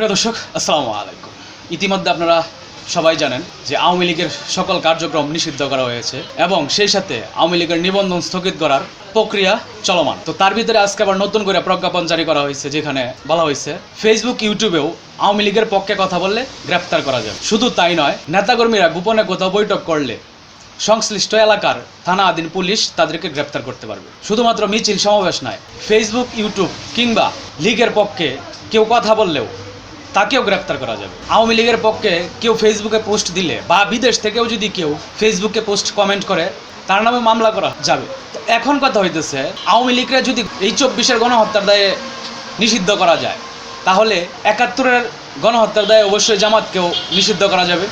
প্রিয় দর্শক, আসসালামু আলাইকুম। ইতিমধ্যে আপনারা সবাই জানেন যে আওয়ামী লীগের সকল কার্যক্রম নিষিদ্ধ করা হয়েছে এবং সেই সাথে আওয়ামী লীগের নিবন্ধন স্থগিত করার প্রক্রিয়া চলমান। তো তার ভিতরে আজকে আবার নতুন করে প্রজ্ঞাপন জারি করা হয়েছে, যেখানে বলা হয়েছে ফেসবুক ইউটিউবেও আওয়ামী লীগের পক্ষে কথা বললে গ্রেপ্তার করা যাবে। শুধু তাই নয়, নেতাকর্মীরা গোপনে কোথাও বৈঠক করলে সংশ্লিষ্ট এলাকার থানা আদিন পুলিশ তাদেরকে গ্রেপ্তার করতে পারবে। শুধুমাত্র মিছিল সমাবেশ নয় ফেসবুক ইউটিউব কিংবা লীগের পক্ষে কেউ কথা বললেও তাকেও গ্রেপ্তার করা যাবে। আওয়ামী লীগের পক্ষে কেউ ফেসবুকে পোস্ট দিলে বা বিদেশ থেকেও যদি কেউ ফেসবুকে পোস্ট কমেন্ট করে, তার নামে মামলা করা যাবে। তো এখন কথা হইতেছে, আওয়ামী লীগরা যদি এই চব্বিশের গণহত্যার দায়ে নিষিদ্ধ করা যায়, তাহলে একাত্তরের গণহত্যার দায়ে অবশ্যই জামাতকেও নিষিদ্ধ করা যাবে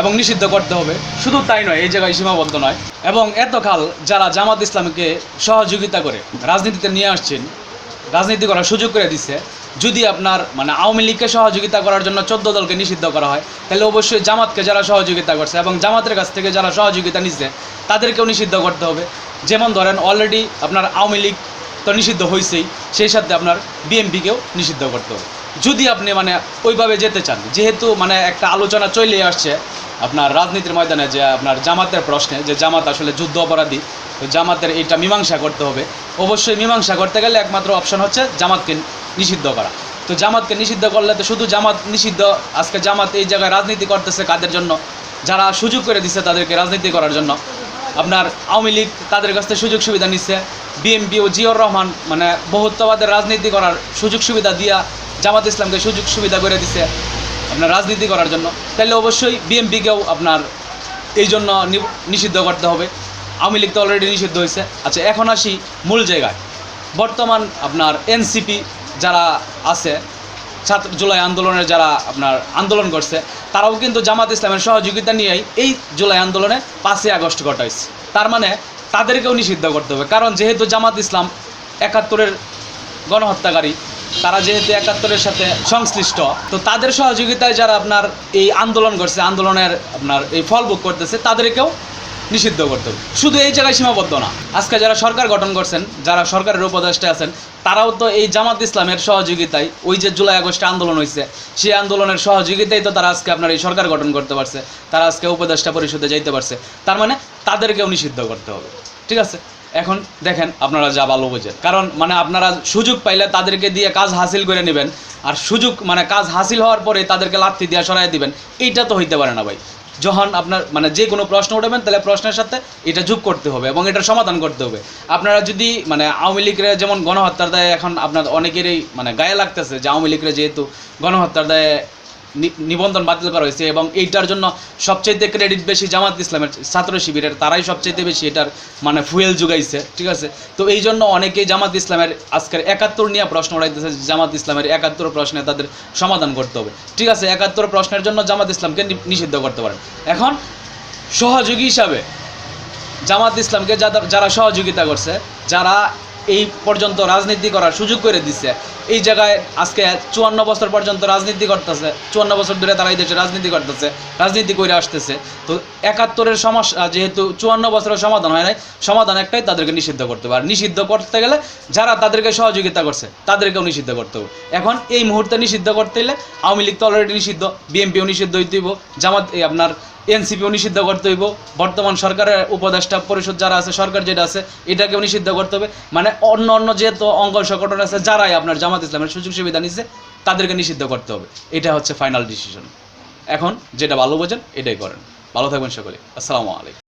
এবং নিষিদ্ধ করতে হবে। শুধু তাই নয়, এই জায়গায় সীমাবদ্ধ নয়। এবং এতকাল যারা জামাত ইসলামকে সহযোগিতা করে রাজনীতিতে নিয়ে আসছেন, রাজনীতি করার সুযোগ করে দিচ্ছে যদি আপনার মানে আওয়ামী লীগকে সহযোগিতা করার জন্য চোদ্দ দলকে নিষিদ্ধ করা হয়, তাহলে অবশ্যই জামাতকে যারা সহযোগিতা করছে এবং জামাতের কাছ থেকে যারা সহযোগিতা নিচ্ছে, তাদেরকেও নিষিদ্ধ করতে হবে। যেমন ধরেন অলরেডি আপনার আওয়ামী লীগ তো নিষিদ্ধ হয়েছেই সেই সাথে আপনার বিএমপিকেও নিষিদ্ধ করতে হবে। যদি আপনি মানে ওইভাবে যেতে চান, যেহেতু মানে একটা আলোচনা চলে আসছে, আপনার রাজনীতির ময়দানে যে আপনার জামাতের প্রশ্নে, যে জামাত আসলে যুদ্ধ অপরাধী, তো জামাতের এইটা মীমাংসা করতে হবে। অবশ্যই মীমাংসা করতে গেলে একমাত্র অপশন হচ্ছে জামাতকে নিষিদ্ধ করা। তো জামাতকে নিষিদ্ধ করলে তো শুধু জামাত নিষিদ্ধ, আজকে জামাত এই জায়গায় রাজনীতি করতেছে কাদের জন্য? যারা সুযোগ করে দিচ্ছে তাদেরকে রাজনীতি করার জন্য। আপনার আওয়ামী লীগ তাদের কাছ থেকে সুযোগ সুবিধা নিচ্ছে বিএমপি ও জিয়র রহমান মানে বহুত্ববাদের রাজনীতি করার সুযোগ সুবিধা দিয়া জামাত ইসলামকে সুযোগ সুবিধা করে দিচ্ছে আপনার রাজনীতি করার জন্য। তাহলে অবশ্যই বিএমপিকেও আপনার এই জন্য নিষিদ্ধ করতে হবে। আওয়ামী লীগ তো অলরেডি নিষিদ্ধ হয়েছে আচ্ছা এখন আসি মূল জায়গায়। বর্তমান আপনার এনসিপি যারা আছে, ছাত্র জুলাই আন্দোলনের যারা আপনার আন্দোলন করছে, তারাও কিন্তু জামাত ইসলামের সহযোগিতা নিয়েই এই জুলাই আন্দোলনে পাঁচই আগস্ট ঘটাইছে। তার মানে তাদেরকেও নিষিদ্ধ করতে হবে। কারণ যেহেতু জামাত ইসলাম একাত্তরের গণহত্যাকারী, তারা যেহেতু একাত্তরের সাথে সংশ্লিষ্ট, তো তাদের সহযোগিতায় যারা আপনার এই আন্দোলন করছে, আন্দোলনের আপনার এই ফল ভোগ করতেছে, তাদেরকেও নিষিদ্ধ করতে হবে। শুধু এই জায়গায় সীমাবদ্ধ না, আজকে যারা সরকার গঠন করছেন, যারা সরকারের উপদেষ্টা আছেন, তারাও তো এই জামাত ইসলামের সহযোগিতায় ওই যে জুলাই আগস্টে আন্দোলন হয়েছে সেই আন্দোলনের সহযোগিতায় তো তারা আজকে আপনার এই সরকার গঠন করতে পারছে, তারা আজকে উপদেষ্টা পরিষদে যাইতে পারছে। তার মানে তাদেরকেও নিষিদ্ধ করতে হবে, ঠিক আছে? এখন দেখেন আপনারা যা ভালো বোঝেন। কারণ মানে আপনারা সুযোগ পাইলে তাদেরকে দিয়ে কাজ হাসিল করে নেবেন, আর সুযোগ মানে কাজ হাসিল হওয়ার পরে তাদেরকে লাথি দিয়ে সরাই দিবেন, এইটা তো হইতে পারে না ভাই। যখন আপনার মানে যে কোনো প্রশ্ন উঠাবেন, তাহলে প্রশ্নের সাথে এটা যোগ করতে হবে এবং এটার সমাধান করতে হবে। আপনারা যদি মানে আওয়ামী লীগের যেমন গণহত্যার দায়ে এখন আপনার অনেকেরই মানে গায়ে লাগতেছে যে আওয়ামী লীগের যেহেতু গণহত্যার দায়ে নিবন্ধন বাতিল করা হয়েছে এবং এইটার জন্য সবচাইতে ক্রেডিট বেশি জামাত ইসলামের ছাত্র শিবিরের, তারাই সবচাইতে বেশি এটার মানে ফুয়েল যোগাইছে, ঠিক আছে? তো এই জন্য অনেকেই জামাত ইসলামের আজকের একাত্তর নিয়ে প্রশ্ন উঠাইতেছে যে জামাত ইসলামের একাত্তর প্রশ্নে তাদের সমাধান করতে হবে। ঠিক আছে, একাত্তর প্রশ্নের জন্য জামাত ইসলামকে নিষিদ্ধ করতে পারেন। এখন সহযোগী হিসাবে জামাত ইসলামকে যারা সহযোগিতা করছে, যারা এই পর্যন্ত রাজনীতি করার সুযোগ করে দিচ্ছে এই জায়গায় আজকে চুয়ান্ন বছর পর্যন্ত রাজনীতি করতেছে। চুয়ান্ন বছর ধরে তারা এই দেশে রাজনীতি করতেছে, রাজনীতি করে আসতেছে। তো একাত্তরের সমস্যা যেহেতু চুয়ান্ন বছরের সমাধান হয় নাই, সমাধান একটাই তাদেরকে নিষিদ্ধ করতে হবে। আর নিষিদ্ধ করতে গেলে যারা তাদেরকে সহযোগিতা করছে, তাদেরকেও নিষিদ্ধ করতে হবে। এখন এই মুহূর্তে নিষিদ্ধ করতে গেলে আওয়ামী লীগ তো অলরেডি নিষিদ্ধ, বিএনপিও নিষিদ্ধ হইতে জামাত আপনার এনসিপিও নিষিদ্ধ করতে হইব। বর্তমান সরকারের উপদেষ্টা পরিষদ যারা আছে, সরকার যেটা আছে, এটাকেও নিষিদ্ধ করতে হবে। মানে অন্য অন্য যে তো অঙ্গ সংগঠন আছে, যারাই আপনার জামাত ইসলামের সুযোগ সুবিধা নিচ্ছে তাদেরকে নিষিদ্ধ করতে হবে। এটা হচ্ছে ফাইনাল ডিসিশন এখন যেটা ভালো বোঝেন, এটাই করেন। ভালো থাকবেন সকলে। আসসালামু আলাইকুম।